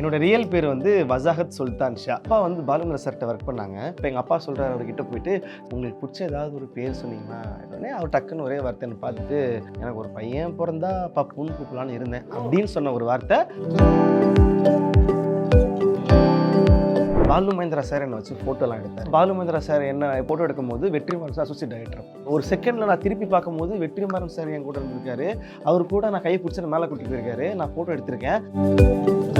என்னோட ரியல் பேர் வந்து வசாகத் சுல்தான் ஷா. அப்பா வந்து பாலுமர சார்கிட்ட ஒர்க் பண்ணாங்க. இப்போ எங்கள் அப்பா சொல்கிறார் அவர்கிட்ட போயிட்டு உங்களுக்கு பிடிச்ச ஏதாவது ஒரு பேர் சொன்னீங்கன்னா உடனே அவர் டக்குன்னு ஒரே வார்த்தைன்னு பார்த்துட்டு எனக்கு ஒரு பையன் பிறந்தா பப்புன்னு கூப்பிடலான்னு இருந்தேன். அப்படின்னு சொன்ன ஒரு வார்த்தை. பாலு மகேந்திரா சார் என்னை வச்சு ஃபோட்டோலாம் எடுத்தார். பாலு மகேந்திரா சார் என்ன ஃபோட்டோ எடுக்கும்போது வெற்றிமாறன் சார் அசோசியேட் டைரக்டர் ஒரு செகண்டில் நான் திருப்பி பார்க்கும்போது வெற்றிமாறன் சார் என் கூட இருந்திருக்காரு. அவர் கூட நான் கை பிடிச்சி மேலே கூட்டிட்டு போயிருக்காரு. நான் ஃபோட்டோ எடுத்திருக்கேன்.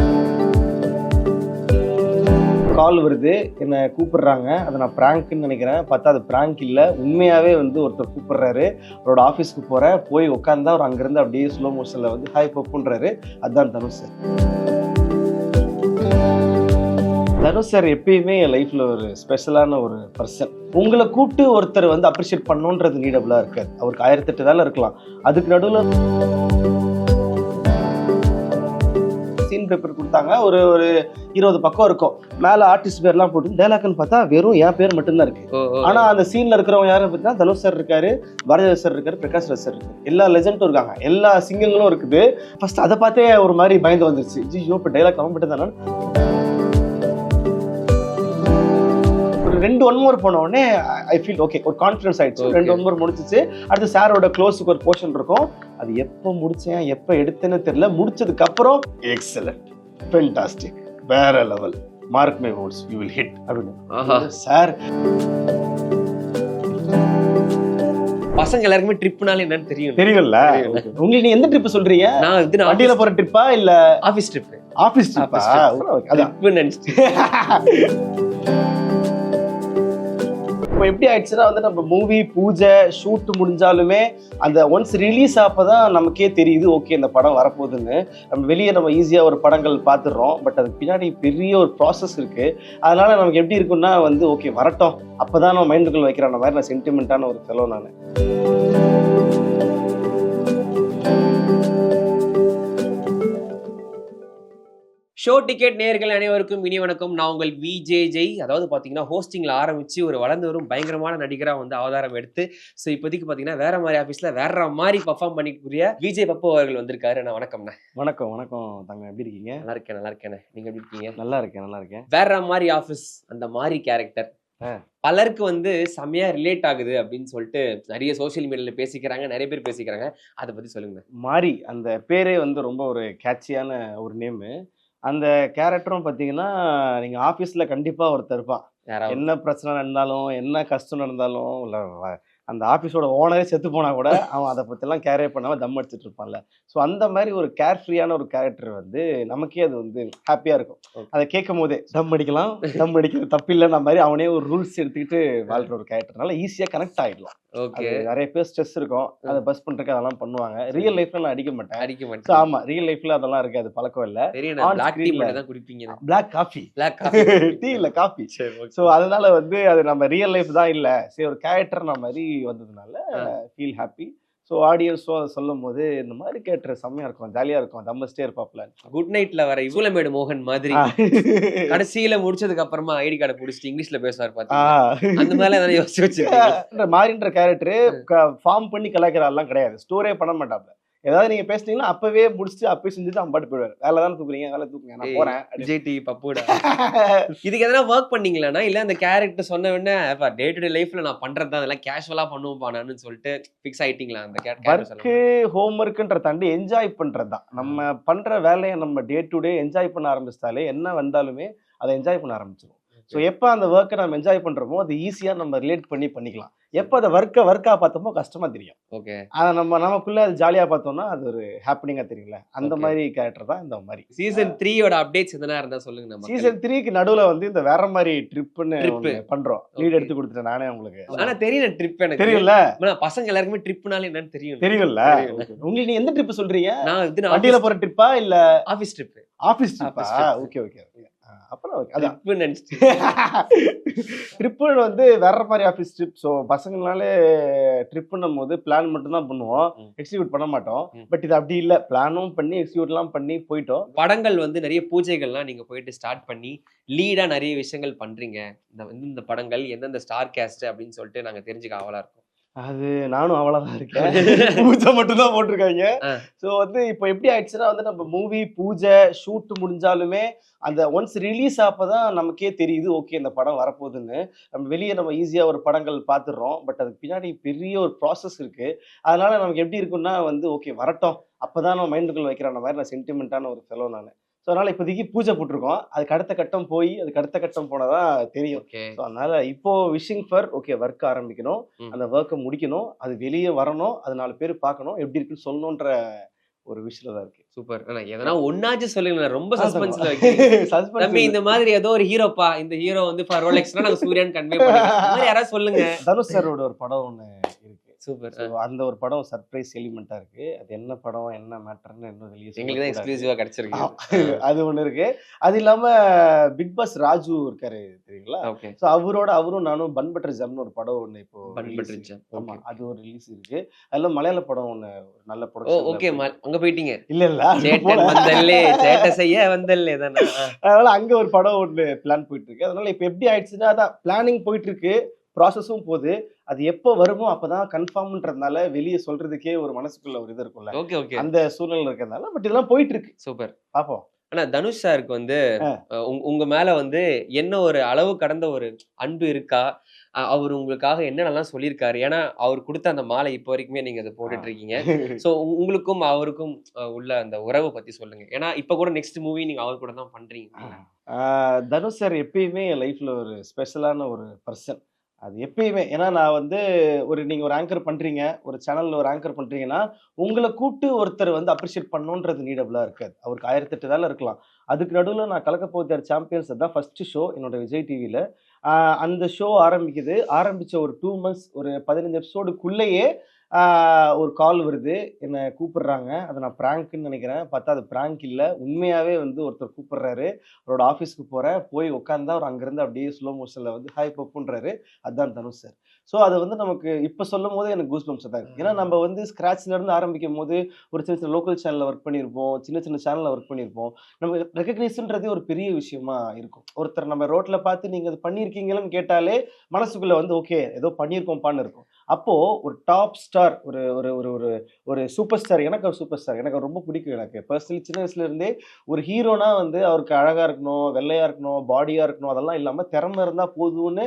கால் வருது. என்னை கூப்பிடுறாங்க. அதை நான் ப்ராங்க்னு நினைக்கிறேன். பார்த்தா அது ப்ராங்க் இல்லை. உண்மையாகவே வந்து ஒருத்தர் கூப்பிடுறாரு. அவரோட ஆஃபீஸ்க்கு போகிறேன் போய் உட்காந்தா அவர் அங்கேருந்து அப்படியே ஸ்லோ மோஷனில் வந்து ஹாய் பப்புன்றாரு அதுதான் தனுஷ் சார் தனுஷ் சார் எப்பயுமே என் லைஃப்பில் ஒரு ஸ்பெஷலான ஒரு பர்சன் உங்களை கூப்பிட்டு ஒருத்தர் வந்து அப்ரிஷியேட் பண்ணணுன்றது நீடபுளாக இருக்காது. அவருக்கு ஆயிரத்தெட்டு வேலை இருக்கலாம். அதுக்கு நடுவில் பேப்பர் கொடுத்தாங்க. ஒரு ஒரு இருபது பக்கம் இருக்கும். மேலே ஆர்டிஸ்ட் பேர்லாம் போட்டு டைலாக்னு பார்த்தா வெறும் என் பேர் மட்டும்தான் இருக்கு. ஆனா அந்த சீன்ல இருக்கிறவங்க யாரும் பார்த்தீங்கன்னா தனுஷ் சார் இருக்காரு பாரதிய சார் இருக்காரு பிரகாஷ் ராஜ் சார் இருக்காரு. எல்லா லெஜண்டும் இருக்காங்க. எல்லா சிங்கங்களும் இருக்குது. ஃபர்ஸ்ட் அதை பார்த்தே ஒரு மாதிரி பயந்து வந்துருச்சு. ஐயோ இப்போ டைலாக் அவன் மட்டும் தானே ரெண்டு ஒன் மோர் போன உடனே ஐ ஃபீல் ஓகே ஒரு கான்ஃபிடன்ஸ் ஆயிடுச்சு. ரெண்டு ஒன் மோர் முடிச்சிச்சு அடுத்து சாரோட க்ளோஸுக்கு ஒரு போர்ஷன் இருக்கும். அது எப்போ முடிச்சேன் எப்போ எடுத்தேன்னு தெரியல. முடிச்சதுக்கு அப்புறம் எக்ஸலண்ட் ஃபென்டாஸ்டிக் வேற level mark my words you will hit. அப்படின்னு. சார் பசங்க எல்லாருக்குமே ட்ரிப்னால என்னன்னு தெரியும். தெரியும்ல. தெரியும். உங்களுக்கு நீ எந்த ட்ரிப் சொல்றீங்க? நான் வந்து வண்டியில போற ட்ரிப்பா இல்ல? ஆபீஸ் ட்ரிப் ஆபீஸ் ட்ரிப்பா அதான். நினைச்சிட்டு. இப்போ எப்படி ஆயிடுச்சுன்னா வந்து நம்ம மூவி பூஜை ஷூட் முடிஞ்சாலுமே அந்த ஒன்ஸ் ரிலீஸ் தான் நமக்கே தெரியுது ஓகே இந்த படம் வரப்போகுதுன்னு. நம்ம வெளியே நம்ம ஈஸியாக ஒரு படங்கள் பார்த்துடுறோம். பட் அதுக்கு பின்னாடி பெரிய ஒரு ப்ராசஸ் இருக்குது அதனால நமக்கு எப்படி இருக்கும்னா வந்து ஓகே வரட்டும். அப்பதான் நம்ம மைண்டுக்குள்ளே வைக்கிற மாதிரி நான் சென்டிமெண்ட்டான ஒரு ஃபெலோ நான். ஷோ டிக்கெட் நேயர்கள் அனைவருக்கும் இனி வணக்கம். நான் உங்கள் விஜே ஜெய் அதாவது பார்த்தீங்கன்னா ஹோஸ்டிங்கில் ஆரம்பிச்சு ஒரு வளர்ந்து வரும் பயங்கரமான நடிகராக வந்து அவதாரம் எடுத்து ஸோ இப்போதைக்கு பார்த்தீங்கன்னா வேற மாதிரி ஆஃபீஸில் வேற மாதிரி பர்ஃபார்ம் பண்ணிக்கூடிய விஜய் பப்பு அவர்கள் வந்திருக்காரு. நான் வணக்கம்ண்ணே. வணக்கம் வணக்கம் தங்க எப்படி இருக்கீங்க? நல்லா இருக்கேன் நல்லா இருக்கேண்ணே. நீங்க எப்படி இருக்கீங்க? நல்லா இருக்கேன் நல்லா இருக்கேன். வேற மாதிரி ஆஃபீஸ் அந்த மாதிரி கேரக்டர். பலருக்கு வந்து செம்மையா ரிலேட் ஆகுது அப்படின்னு சொல்லிட்டு நிறைய சோஷியல் மீடியால பேசிக்கிறாங்க நிறைய பேர் பேசிக்கிறாங்க. அதை பத்தி சொல்லுங்க மாரி அந்த பேரே வந்து ரொம்ப ஒரு கேட்சியான ஒரு நேமு அந்த கேரக்டரும் பார்த்தீங்கன்னா நீங்கள் ஆஃபீஸில் கண்டிப்பாக ஒருத்தர் இருப்பான். என்ன பிரச்சனை நடந்தாலும் என்ன கஷ்டம் நடந்தாலும் இல்லை அந்த ஆஃபீஸோட ஓனரே செத்து போனா கூட அவன் அதை பற்றிலாம் கேரே பண்ணாமல் தம் அடிச்சிட்டு இருப்பான்ல. ஸோ அந்த மாதிரி ஒரு கேர் ஃப்ரீயான ஒரு கேரக்டர் வந்து நமக்கே அது வந்து ஹாப்பியாக இருக்கும். அதை கேட்கும் போதே தம் அடிக்கலாம் தம் அடிக்கிறது தப்பில்லைன்ற மாதிரி அவனே ஒரு ரூல்ஸ் எடுத்துக்கிட்டு வாழ்ற ஒரு கேரக்டர்னால ஈஸியாக கனெக்ட் ஆகிடலாம் ஓகே. நிறைய பேர் ஸ்ட்ரெஸ் இருக்கும். அதை பஸ் பண்ணுறதுக்கு அதெல்லாம் பண்ணுவாங்க. ரியல் லைஃப்ல நான் அடிக்க மாட்டேன். அடிக்க மாட்டேன். ஆமா ரியல் லைஃப்ல அதெல்லாம் இருக்கு பழக்கம் இல்ல. பிளாக் டீ தான் குடிப்பீங்க. பிளாக் காஃபி பிளாக் டீ இல்ல காஃபி. ஸோ அதனால வந்து அது நம்ம ரியல் லைஃப் தான் இல்ல. சரி ஒரு கேரக்டர் நான் மாதிரி வந்ததுனால. ஃபீல் ஹாப்பி ஸோ ஆடியன்ஸும் அதை சொல்லும் போது இந்த மாதிரி கேரக்டர் செம்மையா இருக்கும் ஜாலியா இருக்கும் தம்மஸ்டே இருப்பாப்ல. குட் நைட்ல வர இவ்வளமேடு மோகன் மாதிரி. கடைசியில முடிச்சதுக்கு அப்புறமா ஐடி கார்டை புடிச்சிட்டு இங்கிலீஷ்ல பேசுவார். பாத்தீங்க அந்த மாதிரி எதாவது யோசிச்சு வச்சிருக்கீங்க இந்த மாதிரின்ற கேரக்டர் ஃபார்ம் பண்ணி கலாய்க்கிறாரெல்லாம் கிடையாது. ஸ்டோரே பண்ண மாட்டாப்ல. ஏதாவது நீங்க பேசுனீங்கன்னா அப்பவே முடிச்சுட்டு அப்பவே செஞ்சுட்டு அவன் பாட்டு போயிடுவார். வேலை தானே தூக்குறீங்க வேலை தூக்குங்க நான் போறேன் அப்படின்னு. விஜய் டி பப்புடா. இதுக்கு எதனா ஒர்க் பண்ணீங்களாண்ணா? இல்ல அந்த கேரக்டர் சொன்ன உடனே டே டு டே லைஃப்ல நான் பண்றது தான் அதெல்லாம் கேஷுவலா பண்ணுவோம் நானு சொல்லிட்டு ஃபிக்ஸ் ஆயிட்டீங்களா அந்த கேரக்டர் ஹோம் ஒர்க்குன்ற தாண்டி என்ஜாய் பண்றது தான். நம்ம பண்ற வேலையை நம்ம டே டு டே என்ஜாய் பண்ண ஆரம்பிச்சிட்டாலே என்ன வந்தாலுமே அதை என்ஜாய் பண்ண ஆரம்பிச்சிடும் ஸோ எப்போ அந்த ஒர்க்கை நம்ம என்ஜாய் பண்றோமோ அது ஈஸியாக நம்ம ரிலேட் பண்ணி பண்ணிக்கலாம். எப்போ அதை ஒர்க்கை ஒர்க்காக பார்த்தோமோ கஷ்டமா தெரியும். ஓகே அதை நம்ம நமக்குள்ள அது ஜாலியாக பார்த்தோம்னா அது ஒரு ஹாப்பினிங்காக தெரியல அந்த. மாதிரி கேரக்டர் தான் இந்த மாதிரி. சீசன் த்ரீயோட அப்டேட்ஸ் எதனா இருந்தா சொல்லுங்க நம்ம சீசன் த்ரீக்கு நடுவில் வந்து இந்த வேற மாதிரி ட்ரிப்புன்னு Okay. லீட் எடுத்து கொடுத்துட்டேன் நானே உங்களுக்கு. ஆனா தெரியல ட்ரிப் எனக்கு. தெரியும்ல? ஆனா பசங்க எல்லாருக்குமே ட்ரிப்னால என்னன்னு தெரியும் தெரியும்ல. உங்களுக்கு நீ எந்த ட்ரிப் சொல்றீங்க? நான் வண்டியில போற ட்ரிப்பா இல்ல ஆபீஸ் ட்ரிப் ஆபீஸ் ட்ரிப்பா. ஓகே ஓகே ஓகே அப்புறம் okay. அதான். ட்ரிப் நினைச்சிட்டு ட்ரிப்பு வந்து வேற மாதிரி ஆஃபீஸ் ட்ரிப் ஸோ பசங்களாலே ட்ரிப்புன்னும் போது பிளான் மட்டும் தான் பண்ணுவோம். எக்ஸிக்யூட் பண்ண மாட்டோம். பட் இது அப்படி இல்லை. பிளானும் பண்ணி எக்ஸிக்யூட்லாம் பண்ணி போயிட்டோம். படங்கள் வந்து நிறைய பூஜைகள்லாம் நீங்க போயிட்டு ஸ்டார்ட் பண்ணி லீடா நிறைய விஷயங்கள் பண்றீங்க. இந்த வந்து இந்த படங்கள் எந்தெந்த ஸ்டார் கேஸ்ட் அப்படின்னு சொல்லிட்டு நாங்க தெரிஞ்சுக்க ஆவலா இருக்கோம். அது நானும் அவ்வளவுதான் இருக்கேன். பூஜை மட்டும் தான் போட்டிருக்காங்க. ஸோ வந்து இப்போ எப்படி ஆயிடுச்சுன்னா வந்து நம்ம மூவி பூஜை ஷூட் முடிஞ்சாலுமே அந்த ஒன்ஸ் ரிலீஸ் அப்பதான் நமக்கே தெரியுது ஓகே இந்த படம் வரப்போகுதுன்னு. நம்ம வெளியே நம்ம ஈஸியா ஒரு படங்கள் பார்த்துடுறோம். பட் அதுக்கு பின்னாடி பெரிய ஒரு ப்ராசஸ் இருக்கு. அதனால நமக்கு எப்படி இருக்கும்னா வந்து ஓகே வரட்டும். அப்பதான் நம்ம மைண்டுக்குள்ள வைக்கிற மாதிரி நான் சென்டிமெண்ட்டான ஒரு ஃபெலோ நான். அதனால இப்போதைக்கு பூஜை போட்டிருக்கோம். அதுக்கு அடுத்த கட்டம் போய் அதுக்கு அடுத்த கட்டம் போனதான் தெரியும். ஸோ அதனால இப்போ விஷிங் ஃபார் ஓகே ஒர்க் ஆரம்பிக்கணும். அந்த ஒர்க்கை முடிக்கணும். அது வெளியே வரணும். அது நாலு பேர் பார்க்கணும். எப்படி இருக்குன்னு சொல்லணுன்ற ஒரு விஷயம் தான் இருக்கு. சூப்பர். எதனா ஒன்னாச்சும் சொல்லுங்க ரொம்ப சஸ்பென்ஸ்ல Suspense தம்பி. இந்த மாதிரி ஏதோ ஒரு ஹீரோப்பா இந்த ஹீரோ வந்து ஃபார் ரோலெக்ஸ்னா நாங்க சூர்யான்னு கன்வே பண்ணுவோம் யாராவது சொல்லுங்க. தனுஷ் சாரோட ஒரு படம் ஒன்று இருக்கு சூப்பர் அந்த ஒரு படம் சர்ப்ரைஸ் எலிமெண்டா இருக்கு. அது என்ன படம் என்ன மேட்டர்னு இன்னும் வெளியே எங்களுக்கு தான் எக்ஸ்க்ளூசிவா கிடைச்சிருக்கு அது ஒண்ணு இருக்கு. அது இல்லாம பிக் பாஸ் ராஜு இருக்காரு தெரியுங்களா? ஓகே. ஸோ அவரோட அவரும் நானும் பன் பட்டர் ஜம்னு ஒரு படம் ஒண்ணு இப்போ பன் பட்டர். ஜம். ஆமா Okay. அது ஒரு ரிலீஸ் இருக்கு. அதுல மலையாள படம் ஒண்ணு ஒரு நல்ல ப்ரொடக்ஷன் ஓகே அங்க போயிட்டீங்க. இல்ல இல்ல. வந்தல்லே சேட்டை செய்ய வந்தல்லே தானே. அதனால அங்க ஒரு படம் ஒண்ணு பிளான் போயிட்டு இருக்கு. அதனால இப்ப எப்படி ஆயிடுச்சுன்னா அதான் பிளானிங் போயிட்டு இருக்கு. ப்ராசஸும் போகுது அது எப்போ வருமோ அப்பதான் கன்ஃபார்ம்ன்றதுனால வெளியே சொல்றதுக்கே ஒரு மனசுக்குள்ள ஒரு இது இருக்கும்ல. Okay okay. அந்த சூழ்நிலை இருக்கிறதுனால பட் இதெல்லாம் போயிட்டு இருக்கு சூப்பர். பாப்போம் ஆனா தனுஷ் சாருக்கு வந்து உங்க- மேல வந்து என்ன ஒரு அளவு கடந்த ஒரு அன்பு இருக்கா? அவர் உங்களுக்காக என்னென்னலாம் சொல்லியிருக்காரு? ஏன்னா அவர் கொடுத்த அந்த மாலை இப்போ வரைக்குமே நீங்க அதை போட்டுட்டு இருக்கீங்க ஸோ உங்களுக்கும் அவருக்கும் உள்ள அந்த உறவை பத்தி சொல்லுங்க. ஏன்னா இப்போ கூட நெக்ஸ்ட் மூவி நீங்க அவர் கூட தான் பண்றீங்க. தனுஷ் சார் எப்பயுமே என் லைஃப்ல ஒரு ஸ்பெஷலான ஒரு பர்சன் அது எப்பயுமே ஏன்னா நான் வந்து ஒரு நீங்கள் ஒரு ஆங்கர் பண்ணுறீங்க ஒரு சேனலில் ஒரு ஆங்கர் பண்ணுறீங்கன்னா உங்களை கூப்பிட்டு ஒருத்தர் வந்து அப்ரிஷியேட் பண்ணணுன்றது நீடபுளாக இருக்காது. அவருக்கு ஆயிரத்தெட்டு வேலை இருக்கலாம். அதுக்கு நடுவில் நான் கலக்க போத்தார் சாம்பியன்ஸ் தான் ஃபஸ்ட்டு ஷோ என்னோட விஜய் டிவியில் அந்த ஷோ ஆரம்பிக்குது. ஆரம்பித்த ஒரு டூ மந்த்ஸ் ஒரு பதினஞ்சு எபிசோடுக்குள்ளேயே ஒரு கால் வருது. என்னை கூப்பிடுறாங்க. அதை நான் ப்ராங்க்குன்னு நினைக்கிறேன். பார்த்தா அது ப்ராங்க் இல்லை. உண்மையாகவே வந்து ஒருத்தர் கூப்பிடுறாரு. அவரோட ஆஃபீஸ்க்கு போகிறேன் போய் உட்காந்தா அவர் அங்கேருந்து அப்படியே ஸ்லோ மோஷனில் வந்து ஹாய் பப்புன்றாரு. அதுதான் தனுஷ் சார் ஸோ அது வந்து நமக்கு இப்போ சொல்லும் போது எனக்கு கூஸ் பம்ப்ஸ் தான் ஏன்னா நம்ம வந்து ஸ்க்ராட்ச்ல இருந்து ஆரம்பிக்கும் போது ஒரு சின்ன சின்ன லோக்கல் சேனலில் ஒர்க் பண்ணியிருப்போம். சின்ன சின்ன சேனலில் ஒர்க் பண்ணியிருப்போம். நம்ம ரெக்கக்னைஸ்ன்றதே ஒரு பெரிய விஷயமா இருக்கும். ஒருத்தர் நம்ம ரோட்டில் பார்த்து நீங்கள் அது பண்ணியிருக்கீங்களான்னு கேட்டாலே மனசுக்குள்ளே வந்து ஓகே ஏதோ பண்ணியிருக்கோம்ப்பான்னு இருக்கும். அப்போ ஒரு டாப் ஸ்டார் ஒரு ஒரு ஒரு ஒரு ஒரு சூப்பர் ஸ்டார் எனக்கு ஒரு சூப்பர் ஸ்டார் எனக்கு ரொம்ப பிடிக்கும் எனக்கு. பர்சனலி சின்ன வயசுல இருந்தே ஒரு ஹீரோனா வந்து அவருக்கு அழகா இருக்கணும் வெள்ளையா இருக்கணும் பாடியா இருக்கணும் அதெல்லாம் இல்லாம திறமை இருந்தா போதும்னு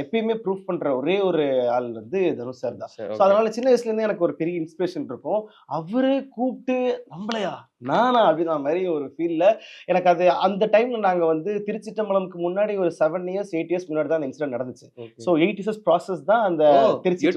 எப்பயுமே ப்ரூஃப் பண்ற ஒரே ஒரு ஆள் வந்து தனுஷ் சார் தான் ஸோ. அதனால சின்ன வயசுல இருந்தே எனக்கு ஒரு பெரிய இன்ஸ்பிரேஷன் இருக்கும். அவரு கூப்பிட்டு நம்மளையா நானா அப்படின்ற மாதிரி ஒரு ஃபீல்ல எனக்கு அது அந்த டைம்ல நாங்க வந்து திருச்சிட்டம்பலம்க்கு முன்னாடி ஒரு செவன் இயர்ஸ் எயிட் இயர்ஸ் முன்னாடி தான் அந்த இன்சிடென்ட் நடந்துச்சு. ஸோ எயிட் இயர்ஸ் ப்ராசஸ் தான் அந்த ஓ,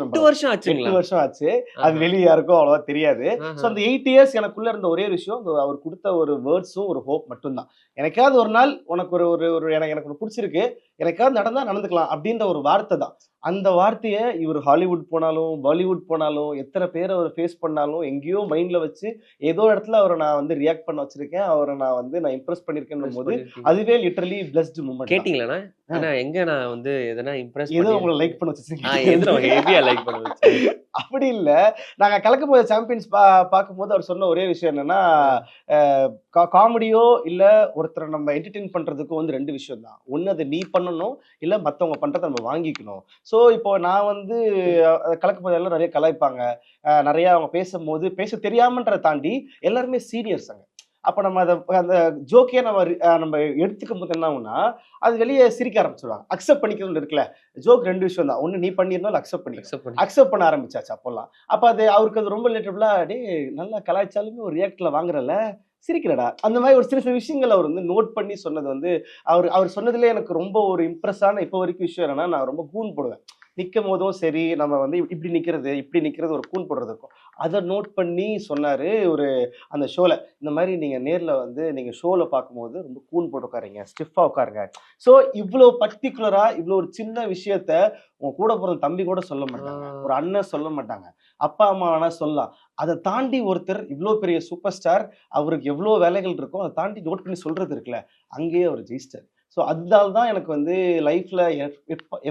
எட்டு வருஷம் ஆச்சுங்களா? எட்டு வருஷம் ஆச்சு. அது. வெளியே யாருக்கும் அவ்வளவா தெரியாது. ஸோ அந்த எயிட் இயர்ஸ் எனக்குள்ள இருந்த ஒரே விஷயம் அவர் கொடுத்த ஒரு வேர்ட்ஸும் ஒரு ஹோப் மட்டும்தான். எனக்காவது ஒரு நாள் உனக்கு ஒரு ஒரு எனக்கு எனக்கு பிடிச்சிருக்கு. எனக்காவது நடந்தா நடந்துக்கலாம் அப்படின்ற ஒரு வார்த்தை தான். அந்த வார்த்தையை இவர் ஹாலிவுட் போனாலும் பாலிவுட் போனாலும் எத்தனை பேரை அவர் ஃபேஸ் பண்ணாலும் எங்கேயோ மைண்ட்ல வச்சு ஏதோ இடத்துல அவரை நான் வந்து ரியாக்ட் பண்ண வச்சிருக்கேன். அவரை நான் வந்து நான் இம்ப்ரெஸ் பண்ணிருக்கேன் போது அதுவே லிட்டரலி பிளஸ்ட் மூமெண்ட் கேட்டிங்களாண்ணா ஆனா எங்க நான் வந்து எதனா இம்ப்ரெஸ் ஏதோ உங்களை லைக் பண்ண வச்சிருக்கீங்க. ஹெவியா லைக் பண்ண வச்சேன் அப்படி இல்ல. நாங்க கலக்க போத சாம்பியன்ஸ் பா பார்க்கும்போது அவர் சொன்ன ஒரே விஷயம் என்னன்னா காமெடியோ இல்ல ஒருத்தரை நம்ம என்டர்டெயின் பண்றதுக்கும் வந்து ரெண்டு விஷயம் தான். ஒண்ணு அதை நீ பண்ணணும் இல்ல மத்தவங்க பண்றதை நம்ம வாங்கிக்கணும். சோ இப்போ நான் வந்து அஹ், கலக்க போதெல்லாம் நிறைய கலாய்ப்பாங்க. நிறைய அவங்க பேசும்போது பேச தெரியாமன்றதை தாண்டி எல்லாருமே சீனியர்ஸ் அங்க. அப்ப நம்ம அதை அந்த ஜோக்கே நம்ம நம்ம எடுத்துக்கும் போது என்ன ஆகும்னா அது வெளியே சிரிக்க ஆரம்பிச்சிடுவாங்க அக்செப்ட் பண்ணிக்கணும்னு இருக்குல்ல. ஜோக் ரெண்டு விஷயம் தான். ஒண்ணு நீ பண்ணிருந்தாலும் அக்செப்ட் பண்ணி Accept பண்ணி- அக்செப்ட் பண்ண ஆரம்பிச்சாச்சு அப்போல்லாம். அப்ப அது அவருக்கு அது ரொம்ப ரிலேட்டபிளா டே நல்லா கலாய்ச்சாலுமே ஒரு ரியாக்ட்ல வாங்குறல சிரிக்கிறடா. அந்த மாதிரி ஒரு சின்ன சில விஷயங்கள் அவர் வந்து நோட் பண்ணி சொன்னது வந்து அவர் அவர் சொன்னதுல எனக்கு ரொம்ப ஒரு இம்ப்ரெஸ்ஸான இப்போ வரைக்கும் விஷயம் என்னன்னா நான் ரொம்ப கூன் போடுவேன். நிற்கும் போதும் சரி நம்ம வந்து இப்படி நிக்கிறது இப்படி நிக்கிறது ஒரு கூன் போடுறது இருக்கும். அதை நோட் பண்ணி சொன்னாரு ஒரு அந்த ஷோல இந்த மாதிரி நீங்க நேர்ல வந்து நீங்க ஷோல பார்க்கும்போது ரொம்ப கூன் போட்டு உட்காருங்க ஸ்டிஃபா உட்காருங்க. ஸோ இவ்வளோ பர்டிகுலரா இவ்வளோ ஒரு சின்ன விஷயத்த உங்க கூட பிறந்த தம்பி கூட சொல்ல மாட்டாங்க. ஒரு அண்ணன் சொல்ல மாட்டாங்க. அப்பா அம்மா வேணா சொல்லலாம். அதை தாண்டி ஒருத்தர் இவ்வளோ பெரிய சூப்பர் ஸ்டார் அவருக்கு எவ்வளோ வேலைகள் இருக்கோ அதை தாண்டி நோட் பண்ணி சொல்றது இருக்குல்ல அங்கேயே அவர் ஜெயிச்சிட்டார். ஸோ அதனால தான் எனக்கு வந்து லைஃப்ல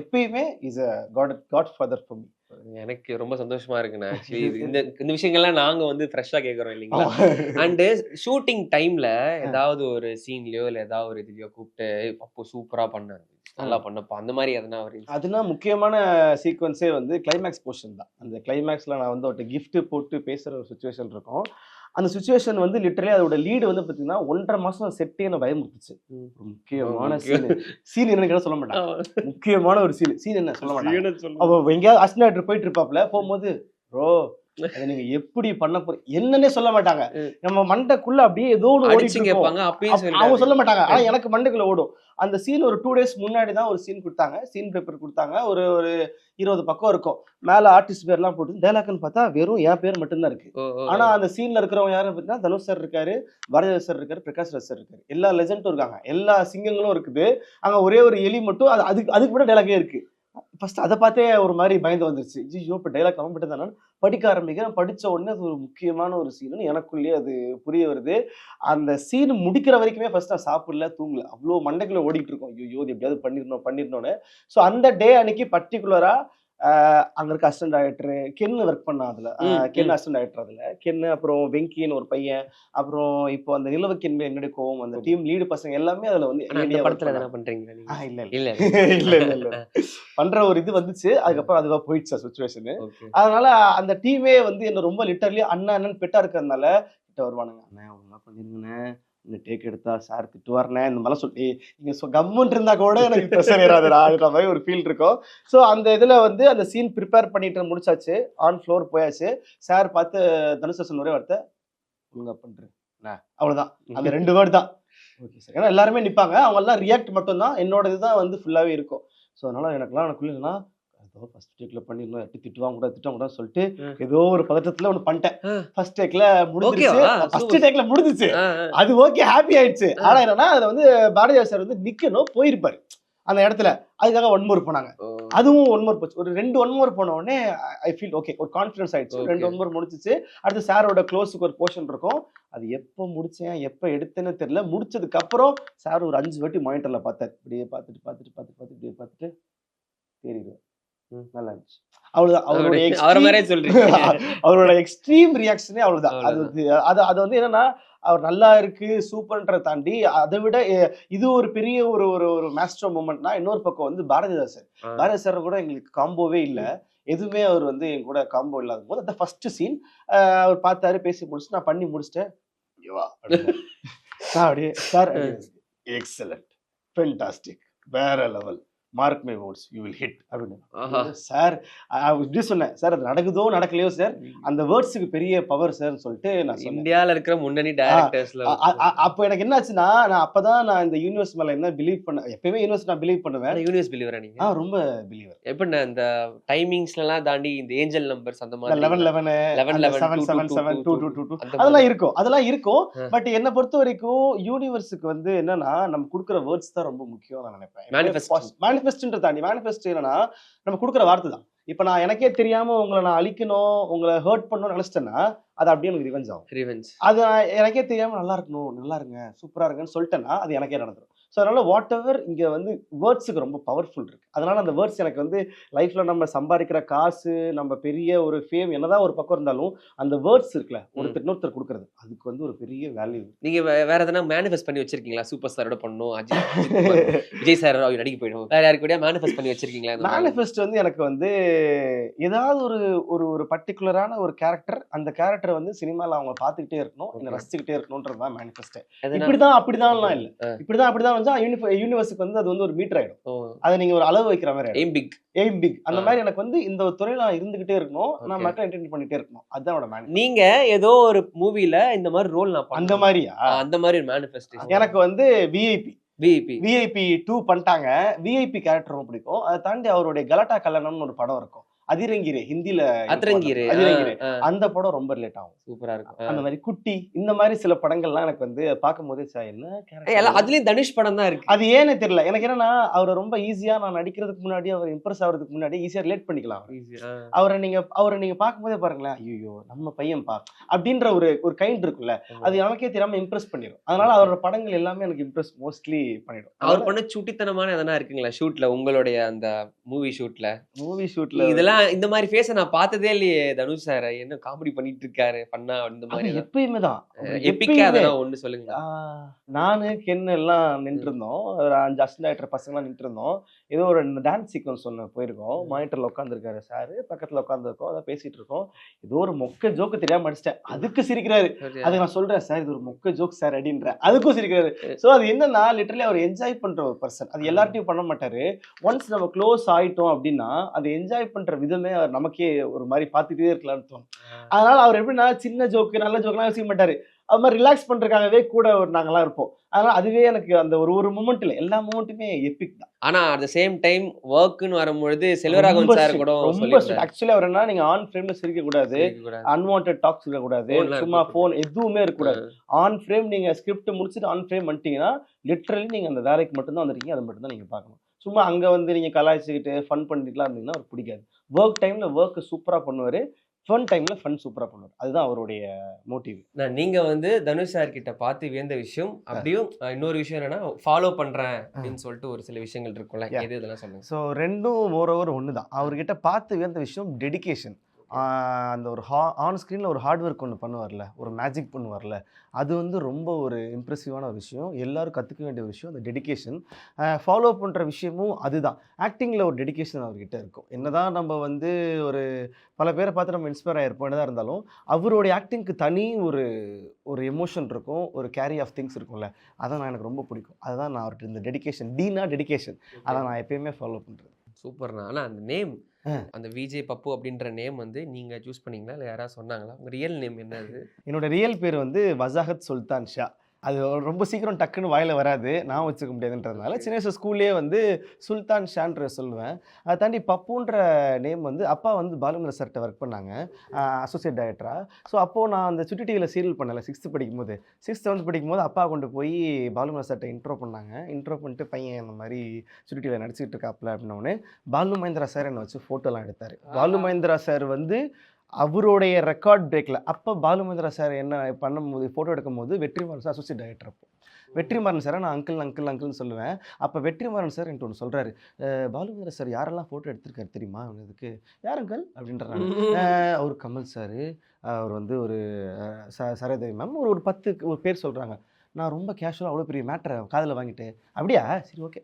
எப்பயுமே is a god godfather for me எனக்கு ரொம்ப சந்தோஷமா இருக்குண்ணா. ஆக்சுவலி இந்த இந்த விஷயங்கள்லாம் நாங்க வந்து ஃப்ரெஷ்ஷா கேக்குறோம் இல்லைங்களா? அண்ட் ஷூட்டிங் டைம்ல ஏதாவது ஒரு சீன்லயோ இல்ல ஏதாவது ஒரு இதுலயோ கூப்பிட்டு அப்போ சூப்பரா பண்ண நல்லா பண்ணப்பா அந்த மாதிரி எதனா ஒரு அதுனா முக்கியமான சீக்வன்ஸே வந்து கிளைமேக்ஸ் போர்ஷன் தான். அந்த கிளைமேக்ஸ்ல நான் வந்து அவர்கிட்ட gift போட்டு பேசுற ஒரு சுச்சுவேஷன் இருக்கும். அந்த சுச்சுவேஷன் வந்து லிட்டரலி அதோட லீடு வந்து பாத்தீங்கன்னா ஒன்றரை மாசம் செட்டே என்ன பயமுறுத்துச்சு. முக்கியமான முக்கியம். சீன் சீன் என்னன்னு சொல்ல மாட்டாங்க. முக்கியமான ஒரு சீன் சீன் என்ன? சொல்ல மாட்டாங்க. சொல்லுங்க. அவ எங்கேயாவது அசிஸ்டன்ட் போயிட்டு இருப்பாப்ல போகும்போது ப்ரோ அதை நீங்க எப்படி பண்ண போற என்னன்னே சொல்ல மாட்டாங்க. நம்ம மண்டைக்குள்ள அப்படியே ஏதோ அடிச்சு இருக்கும் கேட்பாங்க அவங்க சொல்ல மாட்டாங்க. ஆனா எனக்கு மண்டைக்குள்ள ஓடும். அந்த சீன் ஒரு டூ டேஸ் முன்னாடி தான் ஒரு சீன் கொடுத்தாங்க. சீன் பேப்பர் கொடுத்தாங்க. ஒரு ஒரு இருபது பக்கம் இருக்கும். மேல ஆர்டிஸ்ட் பேர்லாம் போட்டு டைலாக்னு பார்த்தா வெறும் என் பேர் மட்டும்தான் இருக்கு. ஆனா அந்த சீன்ல இருக்கிறவங்க யாரும் பார்த்தீங்கன்னா தனுஷ் சார் இருக்காரு பாரதிய சார் இருக்காரு பிரகாஷ் ராஜ் சார் இருக்காரு. எல்லா லெஜண்டும் இருக்காங்க. எல்லா சிங்கங்களும் இருக்குது. அங்க ஒரே ஒரு எலி மட்டும் அது அதுக்கு அதுக்கு கூட டைலாகே இருக்கு. ஃபர்ஸ்ட் அதை பார்த்தே ஒரு மாதிரி பயந்து வந்துருச்சு. ஐயோ இப்போ டைலாக் நம்ம மட்டும் படிக்க ஆரம்பிக்கிறேன். படித்த உடனே அது ஒரு முக்கியமான ஒரு சீனு எனக்குள்ளேயே அது புரிய வருது. அந்த சீன் முடிக்கிற வரைக்குமே ஃபர்ஸ்ட் நான் சாப்பிடல தூங்கல. அவ்வளோ மண்டைக்குள்ளே ஓடிட்டு இருக்கோம். ஐயோ இது எப்படியாவது பண்ணிடணும் பண்ணிடணும்னு. ஸோ அந்த டே அன்னைக்கு பர்டிகுலராக அங்க இருக்க அசிஸ்டன்ட் டைரக்டர் கென்னு ஒர்க் பண்ணா அதுல. கென். அசிஸ்டன்ட் டைரக்டர் அதுல. கென்னு அப்புறம் வெங்கின்னு ஒரு பையன். அப்புறம் இப்போ அந்த நிலவுக்கின் மேல் என்னுடைய கோவம் அந்த டீம் லீடு பசங்க எல்லாமே அதுல வந்து படத்துல நீங்க? ஆ, இல்ல இல்ல. இல்ல இல்ல. பண்ற ஒரு இது வந்துச்சு. அதுக்கப்புறம் அதுவா போயிடுச்சு சுச்சுவேஷன் அதனால அந்த டீமே வந்து என்ன ரொம்ப லிட்டர்லி அண்ணா அண்ணன் பெட்டா இருக்கிறதுனால கிட்ட வருவானுங்க. அண்ணா ஒழுங்கா பண்ணிருங்கண்ணே. இந்த டேக் எடுத்தா சார் திட்டுவார்ண்ணே இந்த மாதிரிலாம் சொல்லி நீங்க சொ- கம்முன்னு இருந்தா கூட எனக்கு ப்ரெஷர் ஏறாதுடா அதுன்ற மாதிரி ஒரு ஃபீல் இருக்கும். ஸோ அந்த இதுல வந்து அந்த சீன் ப்ரிப்பேர் பண்ணிட்டு முடிச்சாச்சு. ஆன் ஃப்ளோர் போயாச்சு. சார் பார்த்து தனுஷ் சொன்ன ஒரே வார்த்தை ஒழுங்கா பண்றேன். அண்ணா, அவ்வளவுதான். அந்த ரெண்டு வேர்டு தான். ஓகே சார் ஏன்னா எல்லாருமே நிப்பாங்க. அவங்க எல்லாம் ரியாக்ட் மட்டும்தான். என்னோட இதுதான் வந்து ஃபுல்லாவே இருக்கும். ஸோ அதனால எனக்குலாம் எனக்குள்ள ஏதோ ஃபர்ஸ்ட் டேக்ல பண்ணிடணும் எப்படி திட்டுவாங்க கூட திட்டுவாங்க கூட சொல்லிட்டு. ஏதோ ஒரு பதட்டத்துல ஒன்று பண்ணிட்டேன். ஃபர்ஸ்ட் டேக்ல முடிஞ்சிருச்சு ஓகேவா? ஃபர்ஸ்ட். டேக்ல முடிஞ்சிச்சு. அது ஓகே ஹாப்பி ஆயிடுச்சு ஆனா என்னன்னா அதுல வந்து பாரதியார் சார் வந்து நிக்கணும் போயிருப்பாரு அந்த இடத்துல அதுக்காக ஒன் மோர் போனாங்க. அதுவும் ஒன் மோர் போச்சு ஒரு ரெண்டு ஒன் மோர் போன உடனே ஐ ஃபீல் ஓகே ஒரு கான்ஃபிடன்ஸ் ஆயிடுச்சு. ரெண்டு ஒன் மோர் முடிச்சிச்சு அடுத்து சாரோட க்ளோஸுக்கு ஒரு போர்ஷன் இருக்கும் அது எப்போ முடிச்சேன் எப்போ எடுத்தேன்னு தெரியல முடிச்சதுக்கு அப்புறம் சார் ஒரு அஞ்சு வாட்டி மானிட்டர்ல பார்த்தாரு இப்படியே பார்த்துட்டு பார்த்துட்டு பார்த்துட்டு பார்த்துட்டு இப்படியே பார்த்துட்டு தெரியுது. நல்லா இருந்துச்சு. அவ்வளவுதான். அவருடைய அவரை- சொல்றீங்க. அவரோட எக்ஸ்ட்ரீம் ரியாக்ஷனே அவ்வளவுதான். அது அது அது வந்து என்னன்னா அவர் நல்லா இருக்கு சூப்பர்ன்றத தாண்டி அதை விட இது ஒரு பெரிய ஒரு ஒரு ஒரு மாஸ்டர் மூமெண்ட்னா இன்னொரு பக்கம் வந்து பாரதிதாசன். ஆ. பாரதிதாசன் கூட எங்களுக்கு காம்போவே இல்ல. எதுவுமே அவர் வந்து என் கூட காம்போ இல்லாத போது அந்த ஃபர்ஸ்ட் சீன் அவர் பார்த்தாரு பேசி முடிச்சு நான் பண்ணி முடிச்சிட்டேன். அப்படியே சார் எக்ஸலண்ட் ஃபென்டாஸ்டிக் வேற level mark my words you will hit அப்படின்னு. சார் இப்படி சொன்னேன் சார் அது நடக்குதோ நடக்கலையோ சார் அந்த வேர்ட்ஸுக்கு பெரிய பவர் சார்னு சொல்லிட்டு நான் இந்தியால இருக்கிற முன்னணி டைரக்டர்ஸ்ல அப்போ எனக்கு என்னாச்சுன்னா நான் அப்பதான் நான் இந்த யூனிவர்ஸ் மேல என்ன பிலீவ் பண்ண எப்பயுமே யூனிவர்ஸ் நான் பிலீவ் பண்ணுவேன். யூனிவர்ஸ் பிலிவரா நீங்க? ஆ ரொம்ப பிலீவர் எப்படி இந்த டைமிங்ஸ்ல எல்லாம் தாண்டி இந்த ஏஞ்சல் நம்பர்ஸ் அந்த மாதிரி? Eleven eleven eleven eleven seven seven seven two two two two அதெல்லாம் இருக்கும் அதெல்லாம் இருக்கும். பட் என்னை பொறுத்த வரைக்கும் யூனிவர்ஸுக்கு வந்து என்னன்னா நம்ம கொடுக்குற வேர்ட்ஸ் தான் ரொம்ப முக்கியம் நான் நினைப்பேன். மேனிஃபெஸ்ட்ன்ற தாண்டி மேனிஃபெஸ்ட் என்னன்னா நம்ம கொடுக்குற வார்த்தை தான். இப்போ நான் எனக்கே தெரியாம உங்களை நான் அழிக்கணும் உங்களை ஹர்ட் பண்ணணும்னு நினைச்சிட்டேன்னா அது அப்படியே எனக்கு ரிவெஞ்ச் ஆகும். ரிவெஞ்ச் அது எனக்கே தெரியாம நல்லா இருக்கணும் நல்லா இருங்க சூப்பரா இருங்கன்னு சொல்லிட்டேன்னா அது எனக்கே நடந்துரும். ஸோ அதனால வாட் எவர் இங்க வந்து வேர்ட்ஸுக்கு ரொம்ப பவர்ஃபுல் இருக்கு. அதனால அந்த வேர்ட்ஸ் எனக்கு வந்து லைஃப்ல நம்ம சம்பாதிக்கிற காசு நம்ம பெரிய ஒரு ஃபேம் என்னதான் ஒரு பக்கம் இருந்தாலும் அந்த வேர்ட்ஸ் இருக்குல்ல ஒருத்தர் இன்னொருத்தர் கொடுக்கறது அதுக்கு வந்து ஒரு பெரிய வேல்யூ நீங்க வே- வேற எதனா மேனிஃபெஸ்ட் பண்ணி வச்சிருக்கீங்களா? சூப்பர் ஸ்டாரோட பண்ணும் அஜித் விஜய் சார் அவர் நடிக்க போயிடும் வேற யாருக்கு மேனிஃபெஸ்ட் பண்ணி வச்சிருக்கீங்களா? மேனிஃபெஸ்ட் வந்து எனக்கு வந்து ஏதாவது ஒரு ஒரு ஒரு பர்டிகுலரான ஒரு கேரக்டர் அந்த கேரக்டர் வந்து சினிமால அவங்க பார்த்துக்கிட்டே இருக்கணும் இல்லை Okay. ரசிச்சுக்கிட்டே இருக்கணும்ன்றது தான் மேனிஃபெஸ்ட் இப்படிதான் அப்படிதான்லாம் இல்ல. இப்படிதான் அப்படிதான் வந்து யூனிவர்ஸுக்கு வந்து அது வந்து ஒரு மீட்டர் ஆயிடும். அதை நீங்க ஒரு அளவு வைக்கிற மாதிரி எய்ம் பிக் எய்ம் பிக் அந்த. மாதிரி எனக்கு வந்து இந்த துறையில நான் இருந்துகிட்டே இருக்கணும். நான். மக்களை என்டர்டைன் பண்ணிட்டே இருக்கணும். அதுதான் என்னோட மேனி நீங்க ஏதோ ஒரு மூவில இந்த மாதிரி ரோல் நான் அந்த. மாதிரியா? அந்த மாதிரி மேனிஃபெஸ்டேஷன் எனக்கு வந்து விஐபி விபி விஐபி டூ பண்ணிட்டாங்க. விஐபி கேரக்டர் ரொம்ப பிடிக்கும். அதை தாண்டி அவருடைய கலாட்டா கல்யாணம்னு ஒரு படம் இருக்கும். அதிரங்கிரே ஹிந்தில அத்திரங்கீரு அதிரங்கிரே. அந்த படம் ரொம்ப ரிலேட் ஆகும். சூப்பரா இருக்கும். அந்த மாதிரி குட்டி இந்த மாதிரி சில படங்கள்லாம் எனக்கு வந்து பார்க்கும் போதே "சே, என்ன அதுலயும் தனுஷ் படம் தான் இருக்கு. அது ஏன்னு தெரியல. எனக்கு என்னன்னா அவரை ரொம்ப ஈஸியா நான் நடிக்கிறதுக்கு முன்னாடி அவர் இம்ப்ரெஸ் ஆகிறதுக்கு முன்னாடி ஈஸியா ரிலேட் பண்ணிக்கலாம். அவரை. நீங்க அவரை நீங்க பார்க்கும்போதே பாருங்களேன். ஐயோ நம்ம பையன் பா அப்படின்ற ஒரு ஒரு கைண்ட் இருக்குல்ல அது நமக்கே தெரியாம இம்ப்ரெஸ் பண்ணிடும் அதனால அவரோட படங்கள் எல்லாமே எனக்கு இம்ப்ரெஸ் மோஸ்ட்லி பண்ணிடும். அவர் பண்ண சுட்டித்தனமான எதனா இருக்குங்களா? ஷூட்ல உங்களுடைய அந்த மூவி ஷூட்ல மூவி ஷூட்ல இதெல்லாம் இந்த மாதிரி ஃபேஸ நான் பார்த்ததே இல்லையே தனுஷ் சார். என்ன காமெடி பண்ணிட்டு இருக்காரு பண்ணா இந்த மாதிரி அது எப்பயுமே தான். எப்பிக்கா. அதெல்லாம் ஒண்ணு சொல்லுங்க நானு கென் எல்லாம் நின்று இருந்தோம் அஞ்சு அசிஸ்டன்ட் டைரக்டர் பசங்கலாம் நின்று இருந்தோம் ஏதோ ஒரு டான்ஸ் சீக்வன்ஸ் ஒன்று போயிருக்கோம். மானிட்டர்ல உட்காந்துருக்காரு சார் பக்கத்துல உட்காந்துருக்கோம் அதான் பேசிட்டு இருக்கோம். ஏதோ ஒரு மொக்க ஜோக்கு தெரியாம அடிச்சிட்டேன். அதுக்கு சிரிக்கிறாரு. அதுக்கு நான் சொல்றேன் சார் இது ஒரு மொக்க ஜோக் சார் அப்படின்ற. அதுக்கும் சிரிக்கிறாரு. சோ அது என்னன்னா லிட்டரலி அவர் என்ஜாய் பண்ற ஒரு பர்சன் அது எல்லார்ட்டையும் பண்ண மாட்டாரு. ஒன்ஸ் நம்ம க்ளோஸ் ஆயிட்டோம் அப்படின்னா அது என்ஜாய் பண்ற விதமே அவர் நமக்கே ஒரு மாதிரி பார்த்துட்டே இருக்கலாம்னு தோணும். அதனால அவர் எப்படின்னா சின்ன ஜோக்கு நல்ல ஜோக்லாம் யோசிக்க மாட்டாரு. அது மாதிரி ரிலாக்ஸ் பண்றதுக்காகவே கூட ஒரு நாங்கெல்லாம் இருப்போம். அதனால அதுவே எனக்கு அந்த ஒரு ஒரு மூமெண்ட்ல எல்லா மூமெண்ட்டுமே எப்பிக் தான். ஆனா அட் த சேம் டைம் ஒர்க்னு வரும்பொழுது செல்வராகவன் சார் கூட ரொம்ப. ஆக்சுவலி அவர் என்ன நீங்க ஆன் ஃப்ரேம்ல சிரிக்க கூடாது. அன்வான்ட் டாக்ஸ் இருக்க கூடாது Phone லாம் சும்மா இருக்கக்கூடாது. போன் எதுவுமே இருக்க கூடாது ஆன் ஃப்ரேம் நீங்க ஸ்கிரிப்ட் முடிச்சுட்டு ஆன் ஃப்ரேம் பண்ணிட்டீங்கன்னா லிட்ரலி நீங்க அந்த வேலைக்கு மட்டும்தான் வந்திருக்கீங்க அதை மட்டும் தான் நீங்க பார்க்கணும். சும்மா அங்க வந்து நீங்க கலாய்ச்சிக்கிட்டு ஃபன் பண்ணிட்டுலாம் இருந்தீங்கன்னா அவருக்கு பிடிக்காது. ஒர்க் டைம்ல ஒர்க் சூப்பரா பண்ணுவாரு. ஃபன் டைம்ல ஃபன் சூப்பரா பண்ணுவார். அதுதான் அவருடைய மோட்டிவ் நான் நீங்க வந்து தனுஷ் சார் கிட்ட பார்த்து வியந்த விஷயம் அப்படியும் இன்னொரு விஷயம் என்னன்னா ஃபாலோ பண்றேன் அப்படின்னு சொல்லிட்டு ஒரு சில விஷயங்கள் இருக்கும்ல. எது இதெல்லாம் சொல்லுங்க. ஸோ ரெண்டும் ஓவர் ஒன்று தான் அவர்கிட்ட பார்த்து வேந்த விஷயம் டெடிகேஷன் அந்த ஒரு ஹா ஆன் ஸ்க்ரீனில் ஒரு ஹார்ட் ஒர்க் ஒன்று பண்ணுவார்ல ஒரு மேஜிக் பண்ணுவார்ல அது வந்து ரொம்ப ஒரு இம்ப்ரெசிவான ஒரு விஷயம். எல்லாரும் கற்றுக்க வேண்டிய விஷயம் அந்த டெடிகேஷன் ஃபாலோ பண்ணுற விஷயமும் அதுதான். ஆக்டிங்கில் ஒரு டெடிகேஷன் அவர்கிட்ட இருக்கும். என்னதான் நம்ம வந்து ஒரு பல பேரை பார்த்து நம்ம இன்ஸ்பயர் ஆகிருப்போம் என்னதான் இருந்தாலும் அவருடைய ஆக்டிங்க்கு தனி ஒரு ஒரு எமோஷன் இருக்கும் ஒரு கேரி ஆஃப் திங்ஸ் இருக்கும்ல. அதான் எனக்கு ரொம்ப பிடிக்கும். அதுதான் நான் அவர்கிட்ட இந்த டெடிகேஷன் டீனா டெடிகேஷன் அதை நான் எப்பயுமே ஃபாலோ பண்ணுறேன் சூப்பர்ண்ணா ஆனா அந்த நேம். அந்த விஜய் பப்பு அப்படின்ற நேம் வந்து நீங்க சூஸ் பண்ணீங்களா? இல்ல யாராவது சொன்னாங்களா? உங்க ரியல் நேம் என்னது? என்னோட ரியல் பேர் வந்து வசாகத் சுல்தான் ஷா. அது ரொம்ப சீக்கிரம் டக்குன்னு வாயில வராது. நான் வச்சுக்க முடியாதுன்றதுனால சின்ன வயசு ஸ்கூல்லேயே வந்து சுல்தான் ஷான்ற சொல்லுவேன். அதை தாண்டி பப்புன்ற நேம் வந்து அப்பா வந்து பாலுமந்திர சார்கிட்ட ஒர்க் பண்ணாங்க. அசோசியேட் டைரக்டராக ஸோ அப்போது நான் அந்த சுட்டி டிவியில் சீரியல் பண்ணல சிக்ஸ்த்து படிக்கும்போது. சிக்ஸ்த் செவன்த் படிக்கும்போது அப்பா கொண்டு போய் பாலுமந்திர சார்கிட்ட இன்ட்ரோ பண்ணாங்க. இன்ட்ரோ பண்ணிட்டு பையன் இந்த மாதிரி சுட்டி டிவியில் நடிச்சிட்டு இருக்காப்புல அப்படின்னோடனே பாலு மகேந்திரா சார் என்னை வச்சு ஃபோட்டோலாம் எடுத்தார். பாலு மகேந்திரா சார் வந்து அவருடைய ரெக்கார்ட் பிரேக்கில் அப்போ பாலுமந்திரா சார் என்ன பண்ணும்போது ஃபோட்டோ எடுக்கும்போது வெற்றிமாறன் சார் அசோசியேட் டைரக்டர் அப்போ. வெற்றிமாறன் சார் நான் அங்கிள் அங்கிள் அங்கிள்னு சொல்லுவேன். அப்போ வெற்றிமாறன் சார் என்கிட்ட ஒன்று சொல்கிறாரு பாலுமந்திரா சார் யாரெல்லாம் ஃபோட்டோ எடுத்திருக்காரு தெரியுமா? இதுக்கு யார் அங்கிள் அப்படின்றாங்க அவர். கமல் சார் அவர் வந்து ஒரு ச சரதேவி மேம் ஒரு ஒரு பத்து ஒரு பேர் சொல்கிறாங்க நான் ரொம்ப கேஷுவலாக அவ்வளோ பெரிய மேட்டரை காதில் வாங்கிட்டு அப்படியா? சரி ஓகே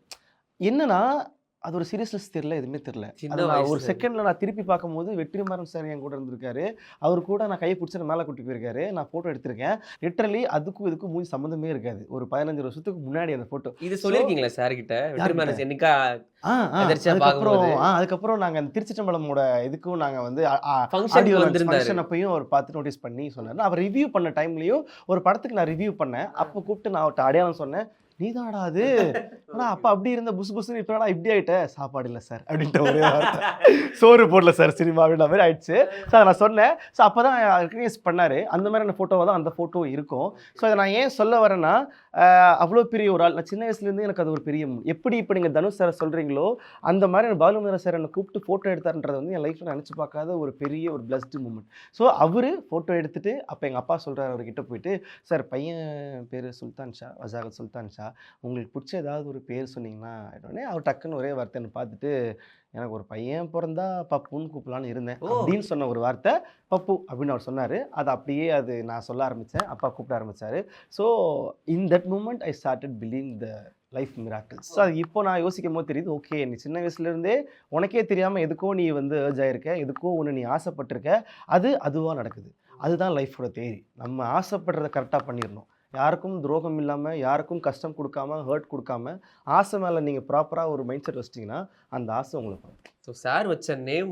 என்னன்னா அது ஒரு சீரியஸ்னஸ் தெரியல எதுவுமே நான் ஒரு. செகண்ட்ல நான் திருப்பி பார்க்கும்போது வெற்றிமாறன் சார் என் கூட இருந்திருக்காரு. அவர் கூட நான் கையை பிடிச்சி மேலே கூட்டி போயிருக்காரு. நான் ஃபோட்டோ எடுத்திருக்கேன். லிட்டரலி அதுக்கும் இதுக்கும் மூஞ்சி சம்மந்தமே இருக்காது. ஒரு பதினஞ்சு வருஷத்துக்கு முன்னாடி அந்த ஃபோட்டோ இது சொல்லிருக்கீங்களா சார் கிட்ட? என்னைக்கா அதுக்கப்புறம் அதுக்கப்புறம் நாங்கள் அந்த திருச்சிட்டம்பலமோட இதுக்கும் நாங்கள் வந்து ஃபங்க்ஷன் அப்பயும் அவர் பார்த்து நோட்டீஸ் பண்ணி சொன்னார். அவர் ரிவ்யூ பண்ண டைம்லயும் ஒரு படத்துக்கு நான் ரிவ்யூ பண்ணேன். அப்போ கூப்பிட்டு நான் அவர்கிட்ட அடையாளம் சொன்னேன். நீதாடா அது. ஆனா அப்ப அப்படி இருந்த புசு புசுன்னு இப்போ இப்படி ஆயிட்ட? சாப்பாடு இல்லை சார் அப்படின்ட்டு ஒரே வார்த்தை. சோறு போடல சார் சினிமா அப்படின்ற மாதிரி ஆயிடுச்சு. ஸோ அதை நான் சொன்னேன். ஸோ அப்போ தான் ரெக்கக்னைஸ் பண்ணாரு. அந்த மாதிரியான ஃபோட்டோவை தான் அந்த ஃபோட்டோ இருக்கும். ஸோ அதை நான் ஏன் சொல்ல வரேன்னா அவ்வளோ பெரிய ஒரு ஆள். நான் சின்ன வயசுலேருந்து எனக்கு அது ஒரு பெரிய எப்படி இப்போ நீங்கள் தனுஷ் சார் சொல்கிறீங்களோ அந்த மாதிரி பாலுமந்திர சார் என்னை கூப்பிட்டு ஃபோட்டோ எடுத்தாருன்றது வந்து என் லைஃப்பில் நினச்சி பார்க்காத ஒரு பெரிய ஒரு பிளஸ்டு மூமெண்ட் ஸோ அவர் ஃபோட்டோ எடுத்துட்டு அப்போ எங்கள் அப்பா சொல்கிறார் அவர்கிட்ட போயிட்டு சார் பையன் பேர் சுல்தான் ஷா வசாகத் சுல்தான் ஷா. உங்களுக்கு பிடிச்ச ஏதாவது ஒரு பேர் சொன்னீங்கன்னா உடனே அவர் டக்குன்னு ஒரே வார்த்தை என்னை பார்த்துட்டு எனக்கு ஒரு பையன் பிறந்தா பப்புன்னு கூப்பிடலான்னு இருந்தேன். அப்படின்னு சொன்ன ஒரு வார்த்தை பப்பு அப்படின்னு அவர் சொன்னார். அது அப்படியே அது நான் சொல்ல ஆரம்பித்தேன் அப்பா கூப்பிட ஆரம்பிச்சாரு. So in that moment I started believe the life miracles so அது இப்போ நான் யோசிக்கும் போது தெரியுது ஓகே நீ சின்ன வயசுலேருந்தே உனக்கே தெரியாமல் எதுக்கோ நீ வந்து ஏர்ஜ் ஆயிருக்க எதுக்கோ ஒன்று நீ ஆசைப்பட்டிருக்க. அது அதுவாக நடக்குது. அதுதான் லைஃபோட தேரி. நம்ம ஆசைப்படுறத கரெக்டாக பண்ணிடணும். யாருக்கும் துரோகம் இல்லாமல் யாருக்கும் கஷ்டம் கொடுக்காம ஹர்ட் கொடுக்காம ஆசை மேலே நீங்கள் ப்ராப்பராக ஒரு மைண்ட் செட் வச்சிட்டிங்கன்னா அந்த ஆசை உங்களுக்கு ஸோ சார் வச்ச நேம்